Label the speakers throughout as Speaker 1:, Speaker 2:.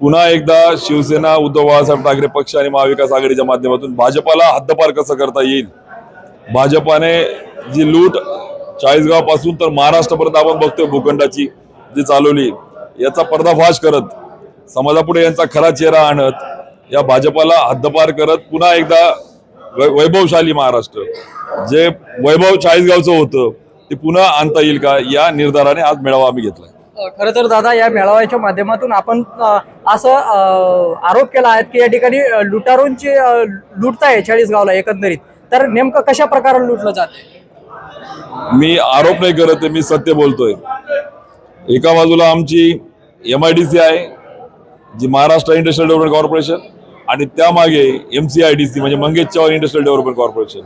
Speaker 1: पुन्हा एकदा शिवसेना उद्धव बाळासाहेब ठाकरे पक्ष आणि महाविकास आघाडीच्या माध्यमातून भाजपाला हद्दपार कसं करता येईल? भाजपाने जी लूट चाळीसगावपासून तर महाराष्ट्रपर्यंत आपण बघतोय भूखंडाची जी चालवली याचा पर्दाफाश करत समाजापुढे यांचा खरा चेहरा आणत या भाजपाला हद्दपार करत पुन्हा एकदा वै- वैभवशाली महाराष्ट्र. जे वैभव चाळीसगावचं होतं ते पुन्हा आणता येईल का? या निर्धाराने आज मेळावा आम्ही
Speaker 2: घेतला खरं तर दादा या मेळाव्याच्या माध्यमातून आपण असं आरोप केला आहे की या ठिकाणी लुटारूंची लुटताय चाळीस गावला एकंदरीत. तर नेमकं कशा प्रकारे लुटलं जात
Speaker 1: मी आरोप नाही करत मी सत्य बोलतोय. एका बाजूला आमची एम आय डी सी आहे जी महाराष्ट्र इंडस्ट्रियल डेव्हलपमेंट कॉर्पोरेशन आणि त्यामागे M C I D C म्हणजे Mangesh Chavan industrial development corporation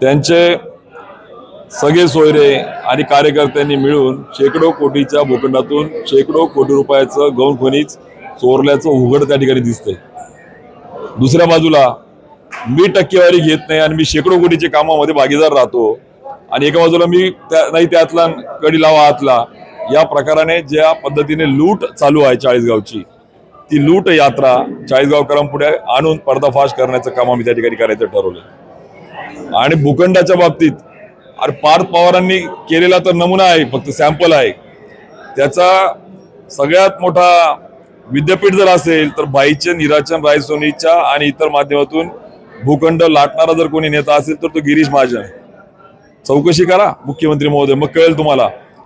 Speaker 1: त्यांचे सगळे सोयरे आणि कार्यकर्त्यांनी मिळून शेकडो कोटीच्या भूखंडातून शेकडो कोटी रुपयाचं गौण खनिज चोरल्याचं उघड त्या ठिकाणी दिसतंय. दुसऱ्या बाजूला मी टक्केवारी घेत नाही आणि मी शेकडो कोटीच्या कामामध्ये भागीदार राहतो आणि एका बाजूला मी त्या- नाही त्यातला कडी लावा हातला या प्रकाराने ज्या पद्धतीने लूट चालू आहे चाळीसगावची ती लूट यात्रा चाळीसगावकरांपुढे आणून पर्दाफाश करण्याचं काम आम्ही त्या ठिकाणी करायचं ठरवलं आणि भूखंडाच्या बाबतीत अरे पार्थ पवारांनी केलेला तर नमुना आहे फक्त सॅम्पल आहे. त्याचा सगळ्यात मोठा विद्यापीठ जर असेल तर बाईचे निराचन रायसोनीच्या आणि इतर माध्यमातून भूखंड लाटणारा जर कोणी नेता असेल तर तो गिरीश महाजन चौकशी करा मुख्यमंत्री महोदय. मग कळेल तुम्हाला.